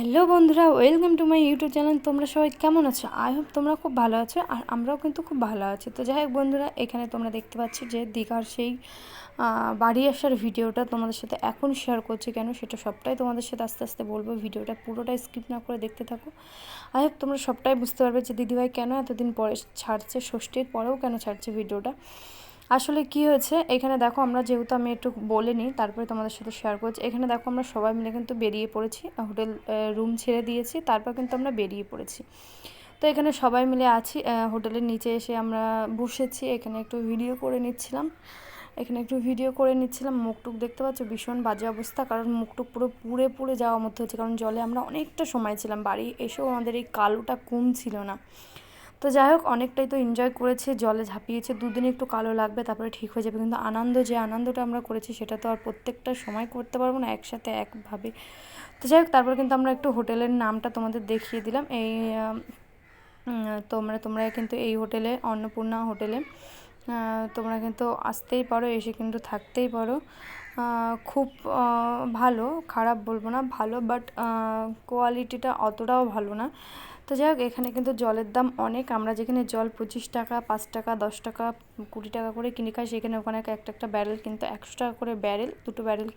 Hello বন্ধুরা, welcome to my YouTube channel. তোমরা সবাই কেমন আছো? আই হোপ তোমরা খুব ভালো আছো, আর আমরাও কিন্তু খুব ভালো আছি। তো যাই হোক বন্ধুরা, এখানে তোমরা দেখতে পাচ্ছ যে দীঘার সেই বাড়ি আসার ভিডিওটা তোমাদের সাথে এখন শেয়ার করছি। কেন? সেটা সবটাই তোমাদের সাথে আস্তে আস্তে বলব। ভিডিওটা পুরোটাই স্কিপ না করে দেখতে থাকো। আই হোপ তোমরা সবটাই বুঝতে পারবে যে দিদিভাই কেন এতদিন পরে ছাড়ছে, ষষ্ঠীর পরেও কেন ছাড়ছে ভিডিওটা। আসলে কি হয়েছে? এখানে দেখো আমরা যেহেতু আমি একটু বলে নিই তারপরে তোমাদের সাথে শেয়ার করছি। এখানে দেখো আমরা সবাই মিলে কিন্তু বেরিয়ে পড়েছি হোটেল রুম ছেড়ে দিয়েছি, তারপর কিন্তু আমরা বেরিয়ে পড়েছি। তো এখানে সবাই মিলে আছি হোটেলের নিচে এসে আমরা বসেছি। এখানে একটু ভিডিও করে নিচ্ছিলাম। এখানে একটু ভিডিও করে নিচ্ছিলাম। মুখটুক দেখতে পাচ্ছ, ভীষণ বাজে অবস্থা, কারণ মুখটুক পুরো পুড়ে পুড়ে যাওয়ার মধ্যে হচ্ছে কারণ জলে আমরা অনেকটা সময় ছিলাম। বাড়ি এসেও আমাদের এই কালোটা কম ছিল না। তো যাই হোক, অনেকটাই তো এনজয় করেছে, জলে ঝাঁপিয়েছে, দুদিন একটু কালো লাগবে, তারপরে ঠিক হয়ে যাবে। কিন্তু আনন্দ, যে আনন্দটা আমরা করেছি, সেটা তো আর প্রত্যেকটা সময় করতে পারব না, একসাথে একভাবে। তো যাই হোক, তারপর কিন্তু আমরা একটু হোটেলের নামটা তোমাদের দেখিয়ে দিলাম। এই তোমরা তোমরা কিন্তু এই হোটেলে, অন্নপূর্ণা হোটেলে তোমরা কিন্তু আসতেই পারো, এসে কিন্তু থাকতেই পারো। খুব ভালো, খারাপ বলব না, ভালো বাট কোয়ালিটিটা অতটাও ভালো না। তো যাই হোক, এখানে কিন্তু জলের দাম অনেক। আমরা যেখানে জল পঁচিশ টাকা, পাঁচ টাকা, দশ টাকা, কুড়ি টাকা করে কিনে খাই, সেখানে ওখানে একটা একটা ব্যারেল কিন্তু একশো টাকা করে ব্যারেল, দুটো ব্যারেল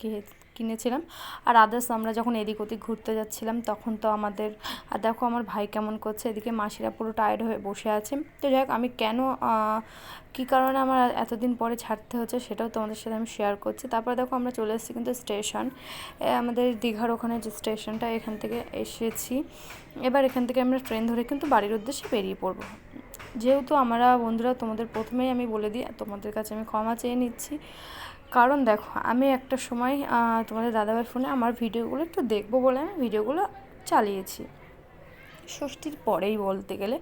কিনেছিলাম। আর আদার্স আমরা যখন এদিক ওদিক ঘুরতে যাচ্ছিলাম, তখন তো আমাদের, আর দেখো আমার ভাই কেমন করছে, এদিকে মাসিরা পুরো টায়ার্ড হয়ে বসে আছে। তো যাই হোক, আমি কেন কী কারণে আমার এতদিন পরে ছাড়তে হচ্ছে সেটাও তোমাদের সাথে আমি শেয়ার করছি। তারপর দেখো আমরা চলে এসেছি কিন্তু স্টেশন আমাদের দীঘার ওখানে যে স্টেশনটা এখান থেকে এসেছি। এবার এখান থেকে আমরা ট্রেন ধরে কিন্তু বাড়ির উদ্দেশ্যে বেরিয়ে পড়ব। যেহেতু আমরা বন্ধুরা তোমাদের প্রথমেই আমি বলে দিই, তোমাদের কাছে আমি ক্ষমা চেয়ে নিচ্ছি। কারণ দেখো, আমি একটা সময় তোমাদের দাদাভাই ফোনে আমার ভিডিওগুলো একটু দেখব বলে আমি ভিডিওগুলো চালিয়েছি। ষষ্ঠীর পরেই বলতে গেলে।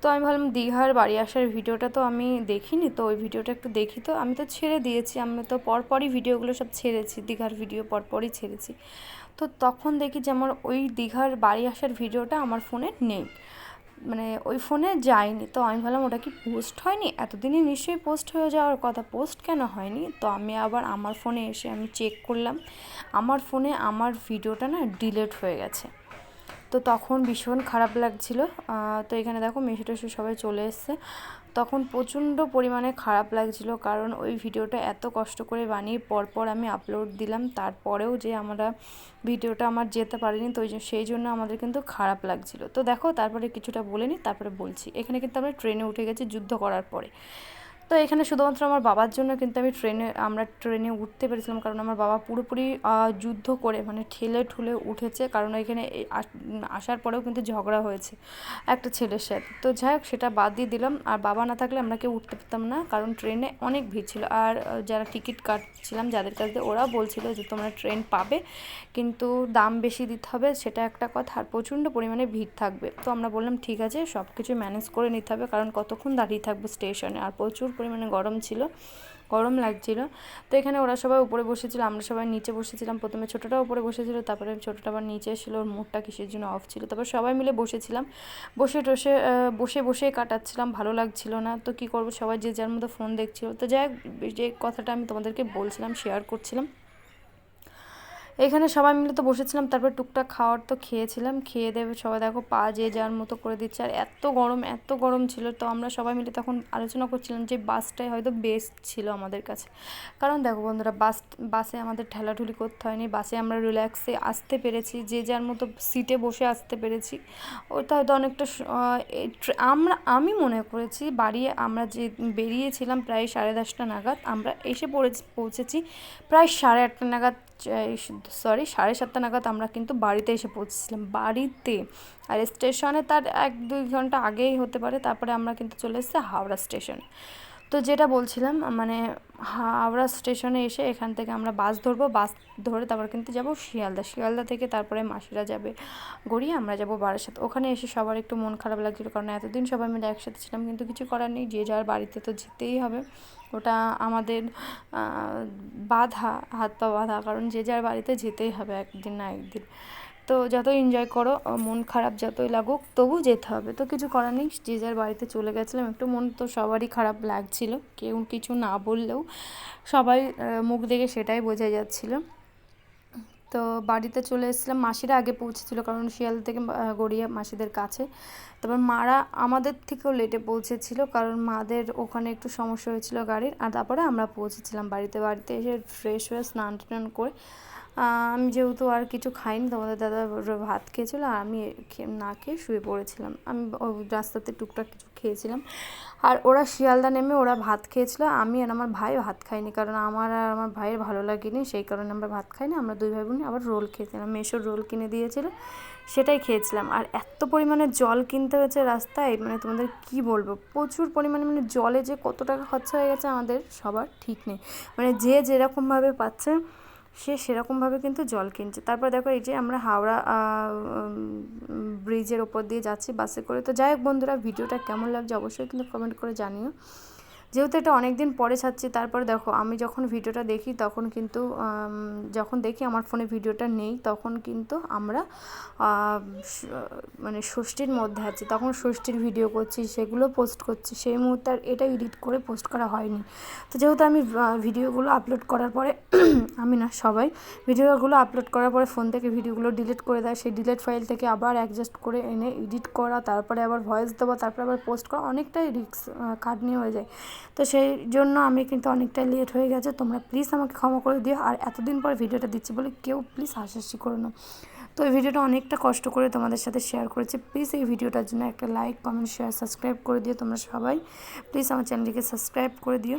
তো আমি ভাবলাম দীঘার বাড়ি আসার ভিডিওটা তো আমি দেখিনি, তো ওই ভিডিওটা একটু দেখি তো। আমি তো ছেড়ে দিয়েছি, আমি তো পরপরই ভিডিওগুলো সব ছেড়েছি, দীঘার ভিডিও পরপরই ছেড়েছি। তো তখন দেখি যে আমার ওই দীঘার বাড়ি আসার ভিডিওটা আমার ফোনে নেই। মানে ওই ফোনে যায়নি। তো আমি ভাবলাম, ওটা কি পোস্ট হয়নি? এতদিনই নিশ্চয়ই পোস্ট হয়ে যাওয়ার কথা। পোস্ট কেন হয়নি? তো আমি আবার আমার ফোনে এসে আমি চেক করলাম। আমার ফোনে আমার ভিডিওটা না ডিলেট হয়ে গেছে। তো তখন ভীষণ খারাপ লাগছিল। তো এখানে দেখো মেশে টেশে সবাই চলে এসছে। তখন প্রচণ্ড পরিমাণে খারাপ লাগছিল কারণ ওই ভিডিওটা এত কষ্ট করে বানিয়ে পরপর আমি আপলোড দিলাম। তারপরেও যে আমরা ভিডিওটা আমার যেতে পারিনি, তো সেই জন্য আমাদের কিন্তু খারাপ লাগছিল। তো দেখো, তারপরে কিছুটা বলে নিই, তারপরে বলছি। এখানে কিন্তু আমরা ট্রেনে উঠে গেছি যুদ্ধ করার পরে। তো এখানে শুধুমাত্র আমার বাবার জন্য কিন্তু আমি ট্রেনে, আমরা ট্রেনে উঠতে পেরেছিলাম কারণ আমার বাবা পুরোপুরি যুদ্ধ করে মানে ঠেলে ঠুলে উঠেছে। কারণ এখানে আসার পরেও কিন্তু ঝগড়া হয়েছে একটা ছেলের সাথে। তো যাই হোক, সেটা বাদ দিয়ে দিলাম। আর বাবা না থাকলে আমরা কেউ উঠতে পারতাম না কারণ ট্রেনে অনেক ভিড় ছিল। আর যারা টিকিট কাটছিলাম, যাদের কাছে ওরা বলছিল যে তোমরা ট্রেন পাবে, কিন্তু দাম বেশি দিতে হবে, সেটা একটা কথা। আর প্রচণ্ড পরিমাণে ভিড় থাকবে। তো আমরা বললাম, ঠিক আছে সব কিছু ম্যানেজ করে নিতে হবে কারণ কতক্ষণ দাঁড়িয়ে থাকব স্টেশনে আর প্রচুর পরিমাণে গরম ছিল, গরম লাগছিল। তো এখানে ওরা সবাই উপরে বসেছিল, আমরা সবাই নিচে বসেছিলাম। প্রথমে ছোটোটা উপরে বসেছিল, তারপরে ছোটোটা আবার নিচে এসেছিল, ওর মুখটা কিসের জন্য অফ ছিল। তারপর সবাই মিলে বসেছিলাম। বসে টসে বসে বসে কাটাচ্ছিলাম, ভালো লাগছিল না। তো কি করব? সবাই যে যার মতো ফোন দেখছিল। তো যাই যে কথাটা আমি তোমাদেরকে বলছিলাম শেয়ার করছিলাম। এখানে সবাই মিলে তো বসেছিলাম, তারপর টুকটাক খাওয়ার তো খেয়েছিলাম, খেয়ে দেবে সবাই দেখো পা যে যার মতো করে দিচ্ছে। আর এত গরম এত গরম ছিল, তো আমরা সবাই মিলে তখন আলোচনা করছিলাম যে বাসটাই হয়তো বেস্ট ছিল আমাদের কাছে। কারণ দেখো বন্ধুরা, বাস, বাসে আমাদের ঠেলাঠুলি করতে হয়নি, বাসে আমরা রিল্যাক্সে আসতে পেরেছি, যে যার মতো সিটে বসে আসতে পেরেছি। ওটা হয়তো অনেকটা আমরা, আমি মনে করেছি বাড়ি আমরা যে বেরিয়েছিলাম প্রায় সাড়ে দশটা নাগাদ, আমরা এসে পড়ে পৌঁছেছি প্রায় সাড়ে আটটা নাগাদ। সরি সাড়ে সাতটা নাগাদ আমরা কিন্তু বাড়িতে এসে পৌঁছেছিলাম। বাড়িতে, আর স্টেশনে তার এক দুই ঘণ্টা আগেই হতে পারে, তারপরে আমরা কিন্তু চলে এসেছি হাওড়া স্টেশনে। তো যেটা বলছিলাম মানে হাওড়া স্টেশনে এসে এখান থেকে আমরা বাস ধরবো, বাস ধরে তারপর কিন্তু যাব শিয়ালদা। শিয়ালদা থেকে তারপরে মাসিরা যাবে গড়িয়ে, আমরা যাব বারাসাত। ওখানে এসে সবার একটু মন খারাপ লাগছিল, কারণ এতদিন সবাই মিলে একসাথে ছিলাম, কিন্তু কিছু করার নেই, যে যার বাড়িতে তো যেতেই হবে। ওটা আমাদের বাধা হাত পা বাধা, কারণ যে যার বাড়িতে যেতেই হবে একদিন না একদিন। তো যত এনজয় করো মন খারাপ যতই লাগুক, তবু যেতে হবে। তো কিছু করার নেই, যে যার বাড়িতে চলে গেছিলাম, একটু মন তো সবারই খারাপ লাগছিল। কেউ কিছু না বললেও সবাই মুখ দেখে সেটাই বোঝা যাচ্ছিল। তো বাড়িতে চলে এসেছিলাম, মাসিরা আগে পৌঁছেছিল, কারণ শিয়াল থেকে গড়িয়া মাসিদের কাছে। তারপর মারা আমাদের থেকেও লেটে পৌঁছেছিল, কারণ মাদের ওখানে একটু সমস্যা হয়েছিল গাড়ির। আর তারপরে আমরা পৌঁছেছিলাম বাড়িতে বাড়িতে এসে ফ্রেশ হয়ে স্নান টান করে। আমি যেহেতু আর কিছু খাইনি, তোমাদের দাদা ভাত খেয়েছিল, আর আমি না খেয়ে শুয়ে পড়েছিলাম। আমি রাস্তাতে টুকটাক কিছু খেয়েছিলাম। আর ওরা শিয়ালদা নেমে ওরা ভাত খেয়েছিল, আমি আর আমার ভাই ভাত খাইনি, কারণ আমার আর আমার ভাইয়ের ভালো লাগেনি, সেই কারণে আমরা ভাত খাইনি, আমরা দুই ভাই বোন আবার রোল খেয়েছিলাম, মেশোর রোল কিনে দিয়েছিল, সেটাই খেয়েছিলাম। আর এত পরিমাণে জল কিনতে হয়েছে রাস্তায় মানে তোমাদের কি বলব, প্রচুর পরিমাণে মানে জলে যে কত টাকা খরচা হয়ে গেছে আমাদের সবার ঠিক নেই। মানে যে যেরকমভাবে পাচ্ছে সে সেরকমভাবে কিন্তু জল কিনছে। তারপর দেখো এই যে আমরা হাওড়া ব্রিজের ওপর দিয়ে যাচ্ছি বাসে করে। তো যাই হোক বন্ধুরা, ভিডিওটা কেমন লাগছে অবশ্যই কিন্তু কমেন্ট করে জানিও। যেহেতু এটা অনেক দিন পরে ছাড়ছি, তারপর দেখো, আমি যখন ভিডিওটা দেখি তখন কিন্তু যখন দেখি আমার ফোনে ভিডিওটা নেই, তখন কিন্তু আমরা মানে ষষ্ঠীর মধ্যে আছি। তখন ষষ্ঠীর ভিডিও করছি, সেগুলো পোস্ট করছি। সেই মুহূর্তে আর এটা এডিট করে পোস্ট করা হয়নি। তো যেহেতু আমি ভিডিওগুলো আপলোড করার পরে আমি না সবাই, ভিডিওগুলো আপলোড করার পরে ফোন থেকে ভিডিওগুলো ডিলিট করে দেয়। সেই ডিলিট ফাইল থেকে আবার অ্যাডজাস্ট করে এনে এডিট করা, তারপরে আবার ভয়েস দেওয়া, তারপরে আবার পোস্ট করা, অনেকটাই রিক্স খাটনি হয়ে যায়। তো সেই জন্য আমি কিন্তু অনেকটাই লেট হয়ে গেছে। তোমরা প্লিজ আমাকে ক্ষমা করে দিও। আর এতদিন পর ভিডিওটা দিচ্ছি বলে কেউ প্লিজ হাসাহাসি করো না। তো এই ভিডিওটা অনেকটা কষ্ট করে তোমাদের সাথে শেয়ার করেছি। প্লিজ এই ভিডিওটার জন্য একটা লাইক কমেন্ট শেয়ার সাবস্ক্রাইব করে দিও তোমরা সবাই। প্লিজ আমার চ্যানেলটিকে সাবস্ক্রাইব করে দিও।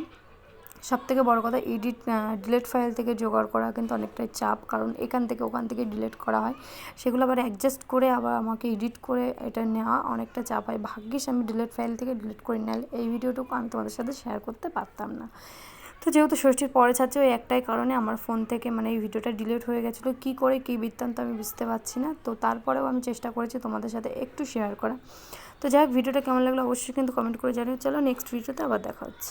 সব থেকে বড় কথা এডিট ডিলেট ফাইল থেকে জোগাড় করা কিন্তু অনেকটাই চাপ। কারণ এখান থেকে ওখান থেকে ডিলিট করা হয়। সেগুলো আবার অ্যাডজাস্ট করে আবার আমাকে এডিট করে এটা নেওয়া অনেকটা চাপ হয়। ভাগ্যিস আমি ডিলেট ফাইল থেকে ডিলিট করে নিলে এই ভিডিওটুকু আমি তোমাদের সাথে শেয়ার করতে পারতাম না। তো যেহেতু ষষ্ঠীর পরে ছাড়ছে, ওই একটাই কারণে আমার ফোন থেকে মানে এই ভিডিওটা ডিলিট হয়ে গেছিল। কী করে, কী বৃত্তান্ত আমি বুঝতে পারছি না। তো তারপরেও আমি চেষ্টা করেছি তোমাদের সাথে একটু শেয়ার করা। তো যাই হোক, ভিডিওটা কেমন লাগল অবশ্যই কিন্তু কমেন্ট করে জানিও। চলো নেক্সট ভিডিওতে আবার দেখা হচ্ছে।